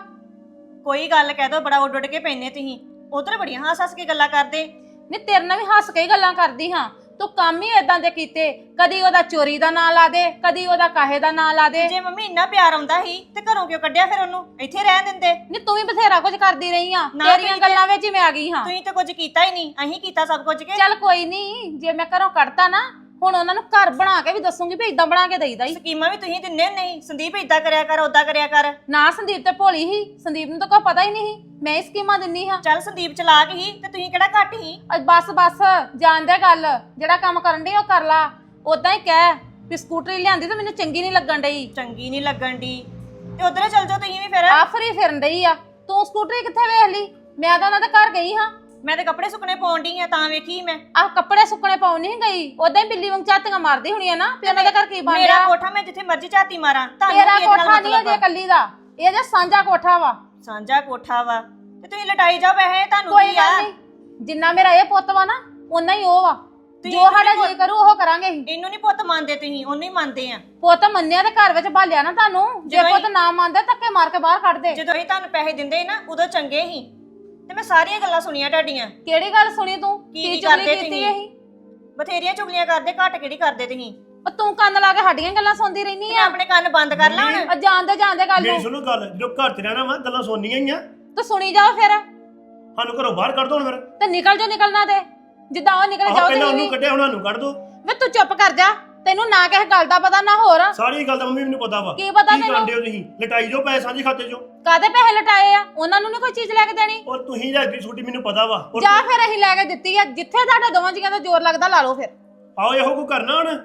ਕੋਈ ਗੱਲ ਕਹਿ ਦੋ ਬੜਾ ਉੱਡ ਉੱਡ ਕੇ ਪੈਨੇ ਤੁਸੀਂ। ਉਧਰ ਬੜੀਆਂ ਹੱਸ ਹੱਸ ਕੇ ਗੱਲਾਂ ਕਰਦੇ। ਨਹੀਂ ਤੇਰੇ ਨਾਲ ਵੀ ਹੱਸ ਕੇ ਹੀ ਗੱਲਾਂ ਕਰਦੀ ਹਾਂ। ਤੂੰ ਕੰਮ ਹੀ ਇਦਾਂ ਦੇ ਕੀਤੇ ਕਦੀ ਉਹਦਾ ਚੋਰੀ ਦਾ ਨਾਂ ਲਾ ਦੇ ਕਦੀ ਉਹਦਾ ਕਾਹੇ ਦਾ ਨਾਂ ਲਾ ਦੇ। ਜੇ ਮੰਮੀ ਇੰਨਾ ਪਿਆਰ ਆਉਂਦਾ ਸੀ ਤੇ ਘਰੋਂ ਕਿਉਂ ਕੱਢਿਆ ਫਿਰ ਉਹਨੂੰ? ਇੱਥੇ ਰਹਿਣ ਦਿੰਦੇ। ਨਹੀਂ ਤੂੰ ਵੀ ਬਥੇਰਾ ਕੁਝ ਕਰਦੀ ਰਹੀ ਆ। ਨਾ ਤੇਰੀਆਂ ਤੇ- ਗੱਲਾਂ ਵਿੱਚ ਹੀ ਮੈਂ ਆ ਗਈ ਹਾਂ। ਤੁਸੀਂ ਤਾਂ ਕੁਝ ਕੀਤਾ ਹੀ ਨਹੀਂ ਅਸੀਂ ਕੀਤਾ ਸਭ ਕੁਝ ਕੇ। ਚੱਲ ਕੋਈ ਨਹੀਂ ਜੇ ਮੈਂ ਘਰੋਂ ਕੱਢਤਾ ਨਾ ਹੁਣ ਉਹਨਾਂ ਨੂੰ ਘਰ ਬਣਾ ਕੇ ਵੀ ਦੱਸੂਗੀ ਵੀ ਇਦਾਂ ਬਣਾ ਕੇ ਦੇਈਦਾ ਹੀ ਸਕੀਮਾਂ ਵੀ ਤੁਸੀਂ ਦਿੰਨੇ ਨਹੀਂ ਸੰਦੀਪ ਇਦਾਂ ਕਰਿਆ ਕਰ ਉਦਾਂ ਕਰਿਆ ਕਰ। ਨਾ ਸੰਦੀਪ ਤੇ ਭੋਲੀ ਹੀ ਸੰਦੀਪ ਨੂੰ ਤਾਂ ਕੋਈ ਪਤਾ ਹੀ ਨਹੀਂ ਸੀ। ਮੈਂ ਹੀ ਸਕੀਮਾਂ ਦਿੰਨੀ ਹਾਂ। ਚੱਲ ਸੰਦੀਪ ਚਲਾਕ ਹੀ ਤੇ ਤੁਸੀਂ ਕਿਹੜਾ ਘੱਟ ਹੀ? ਅੱਜ ਬਸ ਬਸ ਜਾਣਦੇ ਗੱਲ। ਜਿਹੜਾ ਕੰਮ ਕਰਨ ਦੀ ਉਹ ਕਰ ਲਾ। ਉਦਾਂ ਹੀ ਕਹਿ ਵੀ ਸਕੂਟਰੀ ਲਿਆਂਦੀ ਤਾਂ ਮੈਨੂੰ ਚੰਗੀ ਨਹੀਂ ਲੱਗਣ ਡਈ। ਚੰਗੀ ਨਹੀਂ ਲੱਗਣ ਦੀ ਤੇ ਉਧਰ ਚੱਲ ਜਾਓ ਤੁਸੀਂ ਵੀ ਫਿਰ। ਆਫਰੀ ਫਿਰਨ ਡਈ ਆ। ਤੂੰ ਸਕੂਟਰੀ ਕਿੱਥੇ ਵੇਖ ਲਈ? ਮੈਂ ਤਾਂ ਉਹਨਾਂ ਦੇ ਘਰ ਗਈ ਹਾਂ। ਮੈਂ ਤੇ ਕੱਪੜੇ ਸੁੱਕਣੇ ਪਾਉਣ ਡਈ ਆ ਤਾਂ ਵੇਖੀ ਮੈਂ। ਆਹ ਕੱਪੜੇ ਸੁੱਕਣੇ ਪਾਉਣ ਨਹੀਂ ਗਈ। ਉਦਾਂ ਹੀ ਬਿੱਲੀ ਵਾਂਗ ਝਾਤੀਆਂ ਮਾਰਦੀ ਹੋਣੀ ਆ ਨਾ ਤੇ ਉਹਨਾਂ ਦੇ ਘਰ ਕੀ ਬਣ ਮੇਰਾ ਕੋਠਾ ਮੈਂ ਜਿੱਥੇ ਮਰਜ਼ੀ ਝਾਤੀ ਮਾਰਾਂ। ਤੁਹਾਨੂੰ ਤੇਰਾ ਕੀ ਇਹਦੇ ਨਾਲ ਕੋਠਾ ਨਹੀਂ ਮਤਲਬ ਅਜੇ ਆ? ਕੱਲੀ ਦਾ। ਇਹ ਜੇ ਸਾਂਝਾ ਕੋਠਾ ਵਾ। ਸਾਂਝਾ ਕੋਠਾ ਵਾ ਤੇ ਤੁਸੀਂ ਲਟਾਈ ਜਾਓ ਪੈਸੇ ਤੁਹਾਨੂੰ ਕੋਈ ਕੀ ਆ? ਗੱਲ ਨਹੀਂ ਜਿੰਨਾ ਮੇਰਾ ਇਹ ਪੁੱਤ ਵਾ ਨਾ ਓਨਾ ਹੀ ਉਹ ਵਾ। ਜੋ ਸਾਡਾ ਜੀ ਕਰੂ ਉਹ ਕਰਾਂਗੇ ਅਸੀਂ। ਇਹਨੂੰ ਨਹੀਂ ਪੁੱਤ ਮੰਨਦੇ ਤੁਸੀਂ ਉਹਨੂੰ ਹੀ ਮੰਨਦੇ ਆ। ਪੁੱਤ ਮੰਨਿਆ ਤੇ ਘਰ ਵਿੱਚ ਭਾਲਿਆ ਨਾ ਤੁਹਾਨੂੰ। ਜੇ ਜਦੋਂ ਪੁੱਤ ਨਾ ਮੰਨਦਾ ਧੱਕੇ ਮਾਰ ਕੇ ਬਾਹਰ ਕੱਢ ਦੇ। ਜਦੋਂ ਇਹ ਤੁਹਾਨੂੰ ਪੈਸੇ ਦਿੰਦੇ ਨਾ ਉਦੋਂ ਚੰਗੇ ਸੀ। ਤੇ ਮੈਂ ਸਾਰੀਆਂ ਗੱਲਾਂ ਸੁਣੀਆਂ ਤੁਹਾਡੀਆਂ। ਕਿਹੜੀ ਗੱਲ ਸੁਣੀ ਤੂੰ? ਕੀ ਕੀ ਚੁਗਲੀ ਕਰਦੇ ਕੀਤੀ ਤੁਸੀਂ? ਇਹੀ ਬਥੇਰੀਆਂ ਚੁਗਲੀਆਂ ਕਰਦੇ ਘੱਟ ਕਿਹੜੀ ਕਰਦੇ ਤੁਸੀਂ? ਉਹ ਤੂੰ ਕੰਨ ਲਾ ਕੇ ਸਾਡੀਆਂ ਗੱਲਾਂ ਸੁਣਦੀ ਰਹਿਨੀ ਆ। ਆਪਣੇ ਕੰਨ ਬੰਦ ਕਰ ਲਾ ਹੁਣ। ਉਹ ਜਾਣਦੇ ਜਾਣਦੇ ਗੱਲ ਮੇਰੀ ਨੂੰ। ਸੁਣੋ ਗੱਲ ਜਦੋਂ ਘਰ ਚ ਰਹਿਣਾ ਵਾ ਗੱਲਾਂ ਸੁਣਨੀਆਂ ਹੀ ਆ। ਤੂੰ ਸੁਣੀ ਜਾਓ ਫਿਰ। ਸਾਨੂੰ ਘਰੋਂ ਬਾਹਰ ਕੱਢ ਦੋ ਹੁਣ ਫਿਰ। ਤੇ ਨਿਕਲ ਜੋ ਨਿਕਲਣਾ ਤੇ। ਜਿੱਦਾਂ ਉਹ ਨਿਕਲ ਆਹ ਜਾਓ ਪਹਿਲਾਂ ਉਹਨੂੰ ਕੱਢਿਆ ਹੁਣ ਸਾਨੂੰ ਕੱਢ ਦੋ। ਵੇ ਤੂੰ ਚੁੱਪ ਕਰ ਜਾ ਤੈਨੂੰ ਨਾ ਕਿਸੇ ਗੱਲ ਦਾ ਪਤਾ ਨਾ ਹੋਰ। ਸਾਰੀ ਗੱਲ ਤਾਂ ਮੰਮੀ ਮੈਨੂੰ ਪਤਾ ਵਾ। ਕੀ ਪਤਾ ਕੀ ਤੈਨੂੰ? ਕਰਦੇ ਹੋ ਤੁਸੀਂ? ਲਟਾਈ ਜੋ ਪੈਸੇ ਸਾਂਝੇ ਖਾਤੇ ਚੋਂ। ਕਾਦੇ ਪੈਸੇ ਲਟਾਏ ਆ? ਉਹਨਾਂ ਨੂੰ ਨੀ ਕੋਈ ਚੀਜ਼ ਲੈ ਕੇ ਦੇਣੀ? ਔਰ ਤੁਸੀਂ ਲੈ ਕੇ ਛੁੱਟੀ ਮੈਨੂੰ ਪਤਾ ਵਾ। ਔਰ ਜਾਂ ਫਿਰ ਅਸੀਂ ਲੈ ਕੇ ਦਿੱਤੀ ਆ। ਜਿੱਥੇ ਤੁਹਾਡੇ ਦੋਵਾਂ ਜੀਆਂ ਦਾ ਜ਼ੋਰ ਲੱਗਦਾ ਲਾ ਲਓ ਫਿਰ। ਆਓ ਇਹੋ ਕੋ ਕਰਨਾ ਹੁਣ?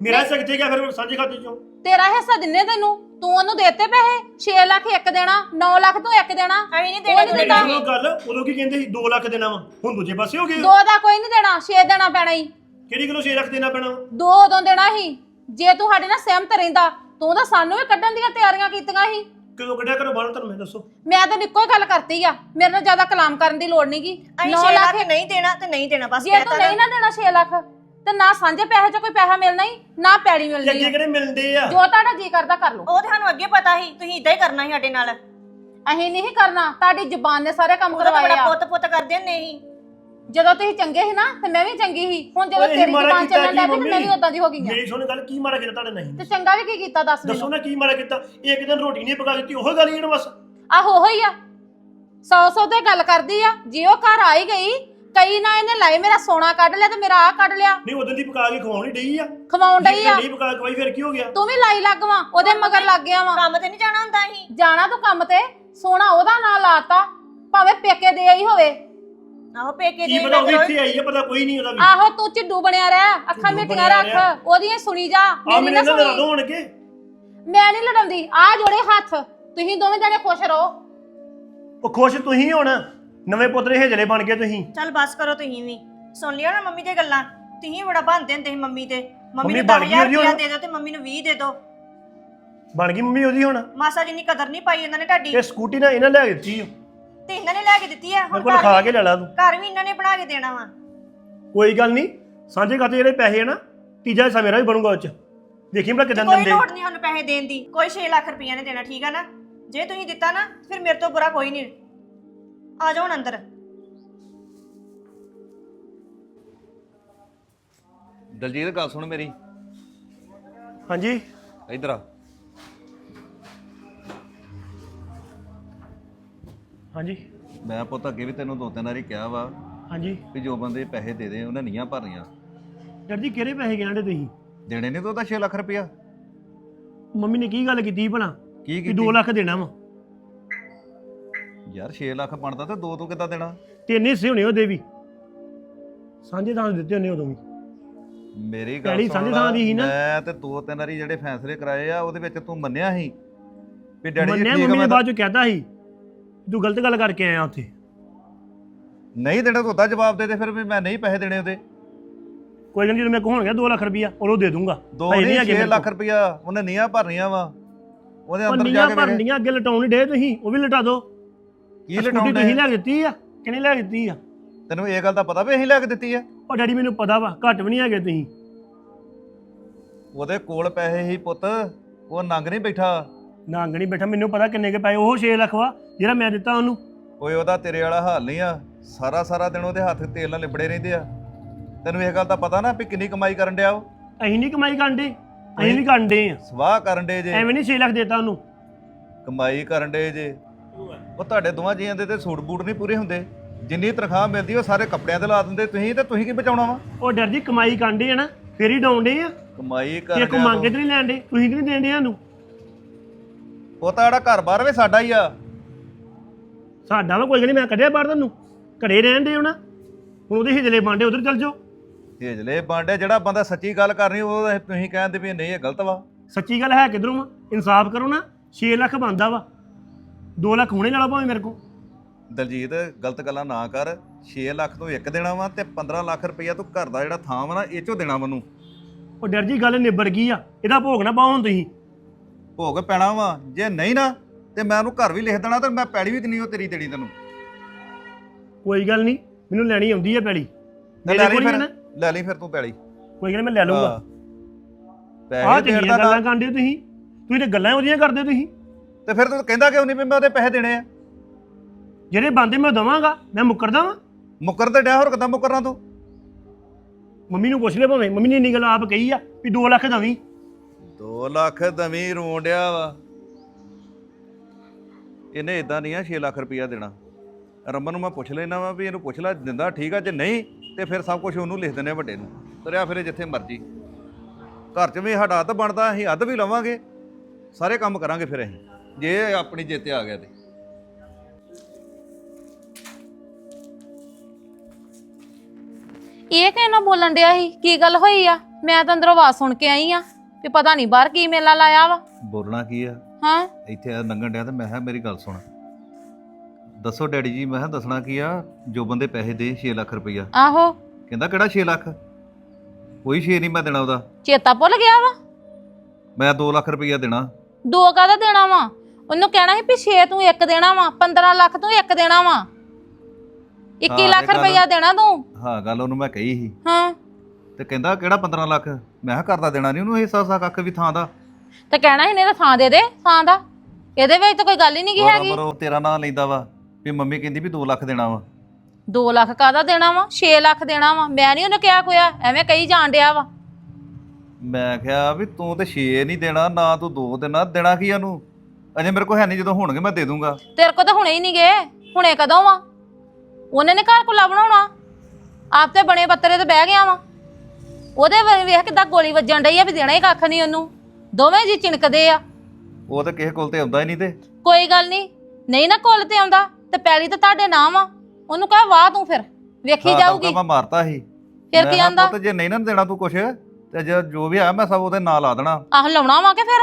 ਮੇਰਾ ਹਿੱਸਾ ਕਿੱਥੇ ਗਿਆ ਫਿਰ ਸਾਂਝੇ ਖਾਤੇ ਚੋਂ। ਤੇਰਾ ਹਿੱਸਾ ਦਿੰਨੇ ਤੈਨੂੰ? ਤੂੰ ਉਹਨੂੰ ਦੇਤੇ ਪੈਸੇ? 6 ਲੱਖ ਇੱਕ ਦੇਣਾ 9 ਲੱਖ ਤੂੰ ਇੱਕ ਦੇਣਾ। ਅਸੀਂ ਨਹੀਂ ਉਹ ਦੇਣੇ ਨੀ ਮੇਰੀ ਦਿੱਤਾ। ਸੁਣੋ ਗੱਲ ਉਦੋਂ ਕੀ ਕਹਿੰਦੇ ਸੀ? 2 ਲੱਖ ਦੇਣਾ ਵਾ। ਹੁਣ ਦੂਜੇ ਪਾਸੇ ਹੋ ਗਏ ਦੋ ਦਾ ਕੋਈ ਨਹੀਂ ਦੇਣਾ 6 ਦੇਣਾ ਪੈਣਾ ਹੀ। ਕਿਹੜੀ ਗੱਲੋਂ 6 ਲੱਖ ਦੇਣਾ ਪੈਣਾ? ਦੋ ਉਦੋਂ ਦੇਣਾ ਹੀ ਜੇ ਤੂੰ ਸਾਡੇ ਨਾਲ ਸਹਿਮਤ ਰਹਿੰਦਾ ਤੂੰ ਤਾਂ ਸਾਨੂੰ ਵੀ ਕੱਢਣ ਦੀਆਂ ਤਿਆਰੀਆਂ ਕੀਤੀਆਂ ਸੀ। ਕਦੋਂ ਕੱਢਿਆ ਕਰੋ? ਬਾਹਰ ਤੁਹਾਨੂੰ ਮੈਂ ਦੱਸੋ। ਮੈਂ ਤਾਂ ਇੱਕੋ ਹੀ ਗੱਲ ਕਰਤੀ ਆ। ਮੇਰੇ ਨਾਲ ਜ਼ਿਆਦਾ ਕਲਾਮ ਕਰਨ ਦੀ ਲੋੜ ਨਹੀਂਗੀ ਅਸੀਂ 9 6 ਲੱਖ ਲੱਖ ਨਹੀਂ ਦੇਣਾ ਤੇ ਨਹੀਂ ਦੇਣਾ ਬਸ ਜੇ ਤੂੰ ਕਹਿਤਾ ਨਹੀਂ ਨਾ ਦੇਣਾ 6 ਲੱਖ। ਤੇ ਨਾ ਸਾਂਝੇ ਪੈਸੇ 'ਚ ਕੋਈ ਪੈਸਾ ਮਿਲਣਾ ਹੀ ਨਾ ਪੈੜੀ ਮਿਲਣੀ ਅੱਗੇ ਆ। ਕਿਹੜੇ ਮਿਲਦੇ ਆ? ਜੋ ਤੁਹਾਡਾ ਜੀ ਕਰਦਾ ਕਰ ਲਓ। ਉਹ ਤੇ ਸਾਨੂੰ ਅੱਗੇ ਪਤਾ ਸੀ ਤੁਸੀਂ ਇਦਾਂ ਹੀ ਕਰਨਾ ਸੀ ਸਾਡੇ ਨਾਲ। ਅਸੀਂ ਨਹੀਂ ਕਰਨਾ ਤੁਹਾਡੀ ਜ਼ੁਬਾਨ ਨੇ ਸਾਰੇ ਕੰਮ ਤਾਂ ਕਰਵਾਏ ਬੜਾ ਆ। ਪੁੱਤ ਪੁੱਤ ਕਰਦੇ ਹੁੰਦੇ ਸੀ। ਜਦੋਂ ਤੁਸੀਂ ਚੰਗੇ ਸੀ ਨਾ ਤੇ ਮੈਂ ਵੀ ਚੰਗੀ ਸੀ। ਹੁਣ ਜਦੋਂ ਓਏ, ਤੇਰੀ ਮਾੜਾ ਜ਼ੁਬਾਨ ਕੀਤਾ ਚੱਲਣ ਲੱਗ ਪਈ ਤੇ ਮੈਂ ਵੀ? ਉਦਾਂ ਦੀ ਹੋ ਗਈ ਆ। ਮੇਰੀ ਸੁਣ ਗੱਲ ਕੀ ਮਾੜਾ ਕੀਤਾ ਤੁਹਾਡੇ ਨਹੀਂ ਤੇ ਚੰਗਾ ਵੀ ਕੀ ਕੀਤਾ ਦੱਸ ਦੱਸੋ ਮੈਨੂੰ। ਨਾ ਕੀ ਮਾੜਾ ਕੀਤਾ। ਇੱਕ ਦਿਨ ਰੋਟੀ ਨਹੀਂ ਪਕਾ ਦਿੱਤੀ ਉਹ ਗੱਲ ਹੀ ਇਹਨੂੰ ਬਸ। ਆਹੋ ਉਹੀ ਆ। ਸੌ ਸੌ ਤੇ ਗੱਲ ਕਰਦੀ ਆ ਜੇ ਉਹ ਘਰ ਆਈ ਗਈ ਕਈ ਨਾ ਇਹਨੇ ਲਾਏ ਮੇਰਾ ਸੋਨਾ ਕੱਢ ਲਿਆ ਤੇ ਮੇਰਾ ਆ ਕੱਢ ਲਿਆ। ਨਹੀਂ ਉਦੋਂ ਦੀ ਪਕਾ ਕੇ ਖਵਾਉਣੀ ਡਈ ਆ। ਖਵਾਉਣ ਡਈ ਆ। ਨਹੀਂ ਪਕਾ ਕੇ ਖਵਾਈ ਫਿਰ ਕੀ ਹੋ ਗਿਆ? ਤੂੰ ਵੀ ਲਾਈ ਲੱਗ ਵਾਂ ਉਹਦੇ ਮਗਰ ਲੱਗ ਗਿਆ ਵਾਂ। ਕੰਮ ਤੇ ਨਹੀਂ ਜਾਣਾ ਹੁੰਦਾ ਸੀ ਜਾਣਾ ਤੂੰ ਕੰਮ ਤੇ ਸੋਨਾ ਉਹਦਾ ਨਾਂ ਲਾਤਾ ਭਾਵੇਂ ਪੇਕੇ ਦੇ ਆਈ ਹੋਵੇ। ਆਹੋ ਪੇਕੇ ਕੀ ਦੇ ਪਤਾ ਉਹ ਇੱਥੇ ਆਈ ਆ ਪਤਾ ਕੋਈ ਨਹੀਂ ਉਹਦਾ ਵੀ। ਆਹੋ ਤੂੰ ਚਿੱਡੂ ਬਣਿਆ ਰਹਿ ਅੱਖਾਂ ਮਿਟੀਆਂ ਰੱਖ। ਉਹਦੀਆਂ ਸੁਣੀ ਜਾ ਆ ਮੇਰੀ ਮੈਨੂੰ ਨਾ ਹੋਣਗੇ? ਮੈਂ ਨਹੀਂ ਲੜਾਉਂਦੀ ਆ ਜੋੜੇ ਹੱਥ ਤੁਸੀਂ ਦੋਵੇਂ ਜਣੇ ਖੁਸ਼ ਰਹੋ। ਉਹ ਖੁਸ਼ ਤੁਸੀਂ ਹੁਣ। ਨਵੇਂ ਪੁੱਤਰੇ ਹੇਜਲੇ ਬਣ ਗਏ ਤੁਸੀਂ। ਚੱਲ ਬਸ ਕਰੋ ਤੁਸੀਂ ਵੀ। ਸੁਣ ਲਿਆ ਨਾ ਮੰਮੀ ਦੀਆਂ ਗੱਲਾਂ। ਤੁਸੀਂ ਬੜਾ ਬੰਦੇ ਹੁੰਦੇ ਸੀ ਮੰਮੀ ਤੇ। ਮੰਮੀ ਮੰਮੀ ਨੂੰ ਬਣ ਗਈ 10000 ਉਹਦੀ ਰੁਪਇਆ ਹੁਣ। ਦੇ ਦਿਓ ਤੇ ਮੰਮੀ ਨੂੰ 20 ਦੇ ਦਿਓ। ਬਣ ਗਈ ਮੰਮੀ ਉਹਦੀ ਹੁਣ। ਮਾਸਾ ਜਿੰਨੀ ਕਦਰ ਨਹੀਂ ਪਾਈ ਇਹਨਾਂ ਨੇ ਤੁਹਾਡੀ। ਇਹ ਸਕੂਟੀ ਨਾ ਇਹਨਾਂ ਲੈ ਕੇ ਦਿੱਤੀ ਓ। ਤੇ ਇਹਨਾਂ ਨੇ ਲੈ ਕੇ ਦਿੱਤੀ ਆ। ਮੇਰੇ ਹੁਣ ਕੋਲ ਘਰ ਖਾ ਵੀ- ਕੇ ਲੈ ਲਾ ਤੂੰ। ਘਰ ਵੀ ਇਹਨਾਂ ਨੇ ਬਣਾ ਕੇ ਦੇਣਾ ਵਾ। ਕੋਈ ਗੱਲ ਨਹੀਂ। ਸਾਂਝੇ ਖਾਤੇ ਜਿਹੜੇ ਪੈਸੇ ਆ ਨਾ ਤੀਜਾ ਹਿੱਸਾ ਮੇਰਾ ਵੀ ਬਣੂਗਾ ਉਹ ਚ। ਦੇਖੀ ਭਲਾ ਕਿਦਾਂ ਕੋਈ ਦਿੰਦੇ। ਲੋੜ ਨਹੀਂ ਸਾਨੂੰ ਪੈਸੇ ਦੇਣ ਦੀ। ਕੋਈ 6 ਲੱਖ ਰੁਪਈਆ ਨੇ ਦੇਣਾ ਠੀਕ ਆ ਨਾ? ਜੇ ਤੁਸੀਂ ਦਿੱਤਾ ਨਾ ਫਿਰ ਮੇਰੇ ਤੋਂ ਬੁਰਾ ਕੋਈ ਨਹੀਂ। ਆ ਜਾਓ ਹੁਣ ਅੰਦਰ। ਦਲਜੀਤ ਗੱਲ ਸੁਣ ਮੇਰੀ। ਹਾਂਜੀ। ਇੱਧਰ ਆ। ਹਾਂਜੀ। ਮੈਂ ਪੁੱਤ ਅੱਗੇ ਵੀ ਤੈਨੂੰ ਦੋ ਤਿੰਨ ਵਾਰੀ ਕਿਹਾ ਵਾ ਹਾਂਜੀ। ਵੀ ਜੋ ਬੰਦੇ ਪੈਸੇ ਦੇ ਦੇ ਉਹਨੇ ਨੀਆਂ ਭਰਨੀਆਂ। ਯਾਰ ਜੀ ਕਿਹੜੇ ਪੈਸੇ ਕਹਿੰਦੇ ਤੁਸੀਂ? ਦੇਣੇ ਨੇ ਤਾਂ ਉਹਦਾ 6 ਲੱਖ ਰੁਪਇਆ? ਮੰਮੀ ਨੇ ਕੀ ਗੱਲ ਕੀਤੀ ਭਲਾ? ਕੀ ਕਿ ਕੀਤੀ? 2 ਲੱਖ ਦੇਣਾ ਵਾ। ਯਾਰ 6 ਲੱਖ ਬਣਦਾ ਤੇ ਦੋ ਤੂੰ ਕਿੱਦਾਂ ਦੇਣਾ? ਤਿੰਨ ਹਿੱਸੇ ਹੋਣੇ ਉਹਦੇ ਵੀ ਸਾਂਝੇ ਥਾਂ ਦਿੱਤੇ ਹੋਣੇ ਉਦੋਂ ਵੀ। ਮੇਰੀ ਗੱਲ ਸੁਣ ਸਾਂਝੀ ਥਾਂ ਦੀ ਸੀ ਨਾ। ਮੈਂ ਤੇ ਦੋ ਤਿੰਨ ਵਾਰੀ ਜਿਹੜੇ ਫੈਸਲੇ ਕਰਾਏ ਆ ਉਹਦੇ ਵਿੱਚ ਤੂੰ ਮੰਨਿਆ ਸੀ? ਵੀ ਡੈਡੀ ਜੀ ਮੰਨਿਆ ਠੀਕ ਆ ਮੰਮੀ ਨੇ ਮੈਂ ਬਾਅਦ ਚ ਕਹਿਤਾ ਸੀ ਤੂੰ ਗਲਤ ਗੱਲ ਕਰਕੇ ਆਇਆ ਉੱਥੇ। ਨਹੀਂ ਦੇਣਾ ਤੂੰ ਉਹਦਾ ਜਵਾਬ ਦੇ ਦੇ ਫਿਰ ਵੀ ਮੈਂ ਨਹੀਂ ਪੈਸੇ ਦੇਣੇ ਉਹਦੇ। ਕੋਈ ਗੱਲ ਨੀ, ਜਦੋਂ ਮੈਂ ਕੋਲ ਗਿਆ 2 ਲੱਖ ਰੁਪਈਆ ਉਹ ਦੇ ਦੂੰਗਾ। ਦੋ ਹਜੇ ਨਹੀਂ ਹੈਗੇ 6 ਮੇਰੇ ਲੱਖ। ਰੁਪਇਆ ਉਹਨੇ ਨੀਆਂ ਭਰਨੀਆਂ ਵਾ। ਉਹਦੇ ਉਹ ਅੰਦਰ ਜਾ ਨੀਆਂ ਕੇ ਵੇਖ ਭਰਨੀਆਂ ਅੱਗੇ ਲਟਾਉਣ ਡੇ ਤੁਸੀਂ ਉਹ ਵੀ ਲਟਾ ਦਿਓ ਕੀ ਸਕੂਟੀ ਲਟਾਉਂਦੇ ਤੁਸੀਂ ਲੈ ਕੇ ਦਿੱਤੀ ਆ? ਕਿ ਨਹੀਂ ਲੈ ਕੇ ਦਿੱਤੀ ਆ? ਤੈਨੂੰ ਇਹ ਗੱਲ ਦਾ ਪਤਾ ਵੀ ਅਸੀਂ ਲੈ ਕੇ ਦਿੱਤੀ ਆ। ਉਹ ਡੈਡੀ ਮੈਨੂੰ ਪਤਾ ਵਾ ਘੱਟ ਵੀ ਨਹੀਂ ਹੈਗੇ ਤੁਸੀਂ। ਉਹਦੇ ਕੋਲ ਪੈਸੇ ਹੀ ਪੁੱਤ ਉਹ ਨੰਗ ਨਹੀਂ ਬੈਠਾ। ਨਾਂਗ ਨਹੀਂ ਬੈਠਾ ਮੈਨੂੰ ਪਤਾ ਕਿੰਨੇ ਕੇ ਪਏ ਉਹ 6 ਲੱਖ ਵਾ ਜਿਹੜਾ ਮੈਂ ਦਿੱਤਾ ਉਹਨੂੰ। ਓਏ ਉਹਦਾ ਤੇਰੇ ਵਾਲਾ ਹਾਲ ਨਹੀਂ ਆ। ਸਾਰਾ ਸਾਰਾ ਦਿਨ ਉਹਦੇ ਹੱਥ ਤੇਲ ਨਾਲ ਲਿਬੜੇ ਰਹਿੰਦੇ ਆ। ਤੈਨੂੰ ਇਹ ਗੱਲ ਦਾ ਪਤਾ ਨਾ ਵੀ ਕਿੰਨੀ ਕਮਾਈ ਕਰਨ ਡਿਆ ਉਹ? ਅਸੀਂ ਨਹੀਂ ਕਮਾਈ ਕਰਦੇ ਅਸੀਂ ਵੀ ਕਰਨ ਡੇ ਆ। ਸਵਾਹ ਕਰਨ ਡੇ ਜੇ। ਐਵੇਂ ਨਹੀਂ 6 ਲੱਖ ਦੇਤਾ ਉਹਨੂੰ। ਕਮਾਈ ਕਰਨ ਡੇ ਜੇ। ਉਹ ਤੁਹਾਡੇ ਦੋਵਾਂ ਜੀਆਂ ਦੇ ਤੇ ਸੂਟ ਬੂਟ ਨਹੀਂ ਪੂਰੇ ਹੁੰਦੇ। ਜਿੰਨੀ ਤਨਖਾਹ ਮਿਲਦੀ ਉਹ ਸਾਰੇ ਕੱਪੜਿਆਂ ਤੇ ਲਾ ਦਿੰਦੇ। ਤੁਸੀਂ ਤੇ ਤੁਸੀਂ ਕੀ ਬਚਾਉਣਾ ਵਾ? ਉਹ ਡਰ ਜੀ ਕਮਾਈ ਕਰਨ ਡੇ ਆ ਨਾ ਫੇਰ ਹੀ ਡਾਉਣ ਡੇ ਆ। ਕਮਾਈ ਕਿ ਕਰਨ ਕੋ ਮੰਗ ਕੇ ਤੇ ਨਹੀਂ ਡੇ ਤੁਸੀਂ ਕਿ ਨਹੀਂ ਡੇ ਸਾਨੂੰ? ਉਹ ਤਾਂ ਜਿਹੜਾ ਘਰ ਬਾਹਰ ਵੀ ਸਾਡਾ ਹੀ ਆ। ਸਾਡਾ ਵਾ ਕੋਈ ਨਹੀਂ ਮੈਂ ਕੱਢਿਆ ਬਾਹਰ ਤੁਹਾਨੂੰ। ਘਰੇ ਰਹਿਣ ਦੇ ਹੋਣਾ ਹੁਣ ਉਹਦੇ ਹਿਜਲੇ ਬਾਂਡੇ ਉਧਰ ਚੱਲ ਜਾਓ। ਹੇਜਲੇ ਬਾਂਡੇ ਜਿਹੜਾ ਬੰਦਾ ਸੱਚੀ ਗੱਲ ਕਰਨੀ ਉਹ ਤੁਸੀਂ ਕਹਿੰਦੇ ਵੀ ਨਹੀਂ ਇਹ ਗਲਤ ਵਾ। ਸੱਚੀ ਗੱਲ ਹੈ ਕਿਧਰੋਂ ਵਾ? ਇਨਸਾਫ ਕਰੋ ਨਾ 6 ਲੱਖ ਬੰਦਾ ਵਾ। 2 ਲੱਖ ਹੁਣੇ ਲਾ ਭਾਵੇਂ ਮੇਰੇ ਕੋ ਦਲਜੀਤ ਗਲਤ ਗੱਲਾਂ ਨਾ ਕਰ। 6 ਲੱਖ ਤੋਂ ਇੱਕ ਦੇਣਾ ਵਾ ਤੇ 15 ਲੱਖ ਰੁਪਈਆ ਤੂੰ ਘਰ ਦਾ ਜਿਹੜਾ ਥਾਂ ਵਾ ਨਾ ਇਹ ਚੋਂ ਦੇਣਾ ਮੈਨੂੰ। ਉਹ ਡਰ ਜੀ ਗੱਲ ਨਿਬੜ ਗਈ ਆ। ਇਹਦਾ ਭੋਗ ਨਾ ਪਾਓ ਹੁਣ ਤੁਸੀਂ। ਭੋਗ ਪੈਣਾ ਵਾ। ਜੇ ਨਹੀਂ ਨਾ ਤੇ ਮੈਂ ਉਹਨੂੰ ਘਰ ਵੀ ਲਿਖ ਦੇਣਾ ਤੇ ਮੈਂ ਪੈੜੀ ਵੀ ਨਹੀਂ ਉਹ ਤੇਰੀ ਦੇਣੀ ਤੈਨੂੰ। ਕੋਈ ਗੱਲ ਨਹੀਂ ਮੈਨੂੰ ਲੈਣੀ ਆਉਂਦੀ ਆ ਤੇ ਮੇਰੇ ਲੈ ਲਈ ਫਿਰ। ਨਾ। ਲੈ ਲਈ ਫਿਰ ਤੂੰ ਪੈੜੀ। ਕੋਈ ਗੱਲ ਨੀ, ਮੈਂ ਲੈ ਲਊਂਗਾ। ਆਹ ਪੈਸੇ ਦਾ ਗੱਲਾਂ ਕਰਦੇ ਹੋ ਤੁਸੀਂ। ਤੁਸੀਂ ਤੇ ਗੱਲਾਂ ਉਹਦੀਆਂ ਕਰਦੇ ਹੋ ਤੁਸੀਂ। ਤੇ ਫਿਰ ਤੂੰ ਕਹਿੰਦਾ ਕਿਉਂ ਨਹੀਂ ਵੀ ਮੈਂ ਉਹਦੇ ਪੈਸੇ ਦੇਣੇ ਆ? ਜਿਹੜੇ ਬੰਦੇ ਮੈਂ ਦਵਾਂਗਾ ਮੈਂ ਮੁੱਕਰਦਾ ਵਾਂ ਮੁੱਕਰ ਤੇ ਡਿਆ ਹੋਰ ਕਿਦਾਂ ਮੁੱਕਰਨਾ ਤੂੰ? ਮੰਮੀ ਨੂੰ ਪੁੱਛ ਲੈ ਭਾਵੇਂ ਮੰਮੀ ਨੇ ਇੰਨੀ ਗੱਲ ਆਪ ਕਹੀ ਆ ਵੀ 2 ਲੱਖ ਦਵੀਂ। 2 ਲੱਖ ਦਵੀਂ ਰੋਣ ਡਿਆ ਵਾ। ਇਹਨੇ ਇਦਾਂ ਨਹੀਂ ਆ 6 ਲੱਖ ਰੁਪਈਆ ਦੇਣਾ। ਰਮਨ ਨੂੰ ਮੈਂ ਪੁੱਛ ਲੈਣਾ ਵਾ ਵੀ ਇਹਨੂੰ ਪੁੱਛ ਲੈ ਦਿੰਦਾ ਠੀਕ ਆ ਜੇ ਨਹੀਂ ਤੇ ਫਿਰ ਸਭ ਕੁਝ ਉਹਨੂੰ ਲਿਖ ਦਿੰਦੇ ਆ ਵੱਡੇ ਨੂੰ। ਤੁਰਿਆ ਫਿਰੇ ਜਿੱਥੇ ਮਰਜ਼ੀ। ਘਰ 'ਚ ਵੀ ਸਾਡਾ ਅੱਧ ਬਣਦਾ ਅਸੀਂ ਅੱਧ ਵੀ ਲਵਾਂਗੇ। ਸਾਰੇ ਕੰਮ ਕਰਾਂਗੇ ਫਿਰ ਅਸੀਂ। ਜੇ ਆਪਣੀ ਜਿੱਤ ਆ ਗਿਆ ਤੇ। ਇਹ ਕਿਹਨਾਂ ਬੋਲਣ ਡਿਆ ਸੀ? ਕੀ ਗੱਲ ਹੋਈ ਆ? ਮੈਂ ਤਾਂ ਅੰਦਰੋਂ ਆਵਾਜ਼ ਸੁਣ ਕੇ ਆਈ ਆ ਵੀ ਪਤਾ ਨਹੀਂ ਬਾਹਰ ਕੀ ਮੇਲਾ ਲਾਇਆ ਵਾ। ਬੋਲਣਾ ਕੀ ਆ? ਹਾਂ? ਇੱਥੇ ਆ ਲੰਘਣ ਡਿਆ ਤੇ ਮੈਂ ਕਿਹਾ ਮੇਰੀ ਗੱਲ ਸੁਣ। ਦੱਸੋ ਡੈਡੀ ਜੀ ਮੈਂ ਕਿਹਾ ਦੱਸਣਾ ਕੀ ਆ? ਜੋ ਬੰਦੇ ਪੈਸੇ ਦੇ 6 ਲੱਖ ਰੁਪਈਆ। ਆਹੋ। ਕਹਿੰਦਾ ਕਿਹੜਾ 6 ਲੱਖ? ਕੋਈ 6 ਨਹੀਂ ਮੈਂ ਦੇਣਾ ਉਹਦਾ। ਚੇਤਾ ਭੁੱਲ ਗਿਆ ਵਾ। ਮੈਂ 2 ਲੱਖ ਰੁਪਈਆ ਦੇਣਾ। ਦੋ ਕਾਹਦਾ ਦੇਣਾ ਵਾ? ਉਹਨੂੰ ਕਹਿਣਾ ਸੀ ਵੀ 6 ਤੂੰ ਇੱਕ ਦੇਣਾ ਵਾ 15 ਲੱਖ ਤੂੰ ਇੱਕ ਦੇਣਾ ਵਾ। 21 ਹਾਂ, ਲੱਖ ਇਹ ਗੱਲ- ਰੁਪਈਆ ਦੇਣਾ ਤੂੰ? ਹਾਂ ਗੱਲ ਉਹਨੂੰ ਮੈਂ ਕਹੀ ਸੀ। ਹਾਂ। ਤੇ ਕਹਿੰਦਾ ਕਿਹੜਾ 15 ਲੱਖ? ਮੈਂ ਕਿਹਾ ਕਰਦਾ ਦੇਣਾ ਨਹੀਂ ਉਹਨੂੰ ਹਿੱਸਾ ਸਾ ਕੱਖ ਵੀ ਥਾਂ ਦਾ। ਤੇ ਕਹਿਣਾ ਸੀ ਨਹੀਂ ਤਾਂ ਥਾਂ ਦੇ ਦੇ ਥਾਂ ਦਾ। ਇਹਦੇ ਵਿੱਚ ਤਾਂ ਕੋਈ ਗੱਲ ਹੀ ਨਹੀਂ ਗੀ ਹੈਗੀ। ਉਹ ਤੇਰਾ ਨਾਂ ਲੈਂਦਾ ਵਾ ਵੀ ਮੰਮੀ ਕਹਿੰਦੀ ਵੀ 2 ਲੱਖ ਦੇਣਾ ਵਾ। 2 ਲੱਖ ਕਾਹਦਾ ਦੇਣਾ ਵਾ? 6 ਲੱਖ ਦੇਣਾ ਵਾ। ਮੈਂ ਨਹੀਂ ਉਹਨੇ ਕਿਹਾ ਕੋਇਆ ਐਵੇਂ ਕਹੀ ਜਾਣ ਡਿਆ ਵਾ। ਮੈਂ ਕਿਹਾ ਵੀ ਤੂੰ ਤੇ 6 ਨਹੀਂ ਦੇਣਾ ਨਾ ਤੂੰ 2 ਦੇਣਾ ਦੇਣਾ ਕੀ ਆ ਉਹਨੂੰ? ਅਜੇ ਮੇਰੇ ਕੋਲ ਹੈ ਨਹੀਂ ਜਦੋਂ ਹੋਣਗੇ ਮੈਂ ਦੇ ਦੂੰਗਾ। ਤੇਰੇ ਕੋ ਤਾਂ ਹੁਣੇ ਹੀ ਨਹੀਂ ਗਏ ਹੁਣੇ ਕਦੋਂ ਵਾ ਉਹਨੇ ਨੇ ਘਰ ਕੋਲਾ ਬਣਾਉਣਾ? ਆਪ ਤੇ ਬਣੇ ਬੱਤਰੇ ਤੇ ਬਹਿ ਗਿਆ ਵਾ। ਉਹਦੇ ਵੇ- ਵੇਖ ਕਿਦਾਂ ਗੋਲੀ ਵੱਜਣ ਡਈ ਆ ਵੀ ਦੇਣਾ ਹੀ ਕੱਖ ਨਹੀਂ ਉਹਨੂੰ। ਦੋਵੇਂ ਜੀ ਚਿਣਕਦੇ ਆ। ਉਹ ਤਾਂ ਕਿਸੇ ਕੋਲ ਤੇ ਆਉਂਦਾ ਹੀ ਨਹੀਂ ਤੇ। ਕੋਈ ਗੱਲ ਨਹੀਂ। ਨਹੀਂ ਨਾ ਕੁੱਲ ਤੇ ਆਉਂਦਾ ਤੇ ਪੈਲੀ ਤਾਂ ਤੁਹਾਡੇ ਨਾਮ ਆ। ਉਹਨੂੰ ਕਹ ਵਾਹ ਤੂੰ ਫਿਰ। ਵੇਖੀ ਹਾਂ, ਜਾਊਗੀ। ਮੈਂ ਮਾਰਤਾ ਸੀ। ਫਿਰ ਮੈਂ ਕੀ ਕਿਹਾ ਆਂਦਾ? ਪੁੱਤ ਜੇ ਨਹੀਂ ਨਾ ਦੇਣਾ ਤੂੰ ਕੁਛ ਤੇ ਜੇ ਜੋ ਵੀ ਆ ਮੈਂ ਸਭ ਉਹਦੇ ਨਾਂ ਲਾ ਦੇਣਾ। ਆਹ ਲਾਉਣਾ ਵਾ ਕਿ ਫਿਰ?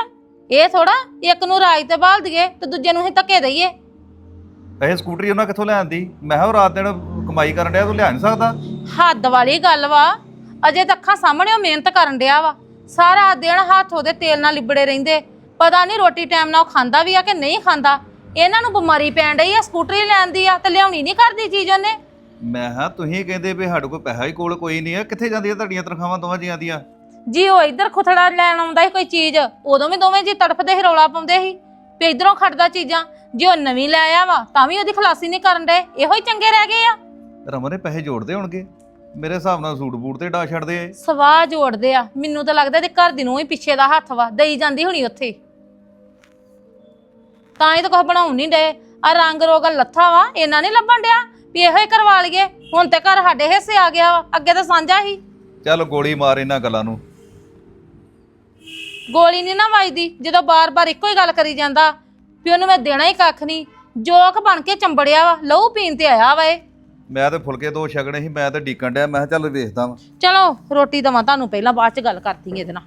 ਇਹ ਥੋੜਾ ਇੱਕ ਨੂੰ ਰਾਜ ਤੇ ਬਾਲ ਦਈਏ ਤੇ ਦੂਜੇ ਨੂੰ ਹੀ ਧੱਕੇ ਦਈਏ। ਇਹ ਸਕੂਟਰੀ ਉਹਨਾਂ ਕਿੱਥੋਂ ਲਿਆਂਦੀ ਮੈਂ ਕਿਹਾ ਉਹ ਰਾਤ ਦਿਨ ਕਮਾਈ ਕਰਨ ਡਿਆ ਤੂੰ ਲਿਆ ਨਹੀਂ ਸਕਦਾ? ਹੱਦ ਵਾਲੀ ਗੱਲ ਵਾ। ਅਜੇ ਤਾਂ ਅੱਖਾਂ ਸਾਹਮਣੇ ਉਹ ਮਿਹਨਤ ਕਰਨ ਡਿਆ ਵਾ। ਸਾਰਾ ਦਿਨ ਹੱਥ ਉਹਦੇ ਤੇਲ ਨਾਲ ਲਿਬੜੇ ਰਹਿੰਦੇ। ਪਤਾ ਨਹੀਂ ਰੋਟੀ ਟਾਈਮ ਨਾਲ ਉਹ ਖਾਂਦਾ ਵੀ ਆ ਕਿ ਨਹੀਂ ਖਾਂਦਾ। ਇਹਨਾਂ ਨੂੰ ਬਿਮਾਰੀ ਪੈਣ ਡਈ ਆ ਸਕੂਟਰੀ ਲੈਣ ਦੀ ਆ ਤੇ ਲਿਆਉਣੀ ਨਹੀਂ ਕਰਦੀ ਚੀਜ਼ ਉਹਨੇ। ਮੈਂ ਕਿਹਾ ਤੁਸੀਂ ਕਹਿੰਦੇ ਵੀ ਸਾਡੇ ਕੋਲ ਪੈਸਾ ਹੀ ਕੋਲ ਕੋਈ ਨਹੀਂ ਹੈ ਕਿੱਥੇ ਜਾਂਦੀਆਂ ਤੁਹਾਡੀਆਂ ਤਨਖਾਹਾਂ ਦੋਵਾਂ ਜੀਆਂ ਦੀਆਂ? ਜੀ ਉਹ ਇੱਧਰ ਖੁਥੜਾ ਲੈਣ ਆਉਂਦਾ ਸੀ ਕੋਈ ਚੀਜ਼ ਉਦੋਂ ਵੀ ਦੋਵੇਂ ਜੀ ਤੜਫਦੇ ਸੀ ਰੌਲਾ ਪਾਉਂਦੇ ਸੀ ਵੀ ਇਧਰੋਂ ਖੜਦਾ ਚੀਜ਼ਾਂ। ਜੇ ਉਹ ਨਵੀਂ ਲੈ ਆਇਆ ਵਾ ਤਾਂ ਵੀ ਉਹਦੀ ਖਲਾਸੀ ਨਹੀਂ ਕਰਨ ਦੇ ਇਹੋ ਹੀ ਚੰਗੇ ਰਹਿ ਗਏ ਆ। ਰਮਨ ਨੇ ਪੈਸੇ ਜੋੜਦੇ ਹੋਣਗੇ? ਮੇਰੇ ਹਿਸਾਬ ਨਾਲ ਸੂਟ ਬੂਟ ਤੇ ਡਾ ਛੱਡਦੇ ਆ ਸਵਾਹ ਜੋੜਦੇ ਆ। ਮੈਨੂੰ ਤਾਂ ਲੱਗਦਾ ਇਹਦੇ ਘਰ ਦੀ ਨੂੰ ਹੀ ਪਿੱਛੇ ਦਾ ਹੱਥ ਵਾ ਦਈ ਜਾਂਦੀ ਹੁਣੀ ਉੱਥੇ। ਤਾਂ ਹੀ ਤਾਂ ਕੁਝ ਬਣਾਉਣ ਨਹੀਂ ਡੇ ਆ ਰੰਗ ਰੋਗਨ ਲੱਥਾ ਵਾ ਇਹਨਾਂ ਨਹੀਂ ਲੱਭਣ ਡਿਆ ਵੀ ਇਹੋ ਹੀ ਕਰਵਾ ਲਈਏ। ਹੁਣ ਤੇ ਘਰ ਸਾਡੇ ਹਿੱਸੇ ਆ ਗਿਆ ਵਾ ਅੱਗੇ ਤਾਂ ਸਾਂਝਾ ਸੀ ਚੱਲ ਗੋਲੀ ਮਾਰ ਇਹਨਾਂ ਗੱਲਾਂ ਨੂੰ। ਗੋਲੀ ਨਹੀਂ ਨਾ ਵੱਜਦੀ ਜਦੋਂ ਬਾਰ-ਬਾਰ ਇੱਕੋ ਹੀ ਗੱਲ ਕਰੀ ਜਾਂਦਾ ਵੀ ਉਹਨੂੰ ਮੈਂ ਦੇਣਾ ਹੀ ਕੱਖ ਨਹੀਂ। ਜੋਕ ਬਣ ਕੇ ਚੰਬੜਿਆ ਵਾ ਲਹੂ ਪੀਣ ਤੇ ਆਇਆ ਵਾ ਇਹ। ਮੈਂ ਤੇ ਫੁਲਕੇ ਦੋ ਛਕਣੇ ਸੀ ਮੈਂ ਤੇ ਡੀਕਣ ਡਿਆ ਮੈਂ ਕਿਹਾ ਚੱਲ ਵੇਖਦਾ ਵਾਂ। ਚਲੋ ਰੋਟੀ ਦਵਾਂ ਤੁਹਾਨੂੰ ਪਹਿਲਾਂ ਬਾਅਦ ਚ ਗੱਲ ਕਰਦੀ ਇਹਦੇ ਨਾਲ।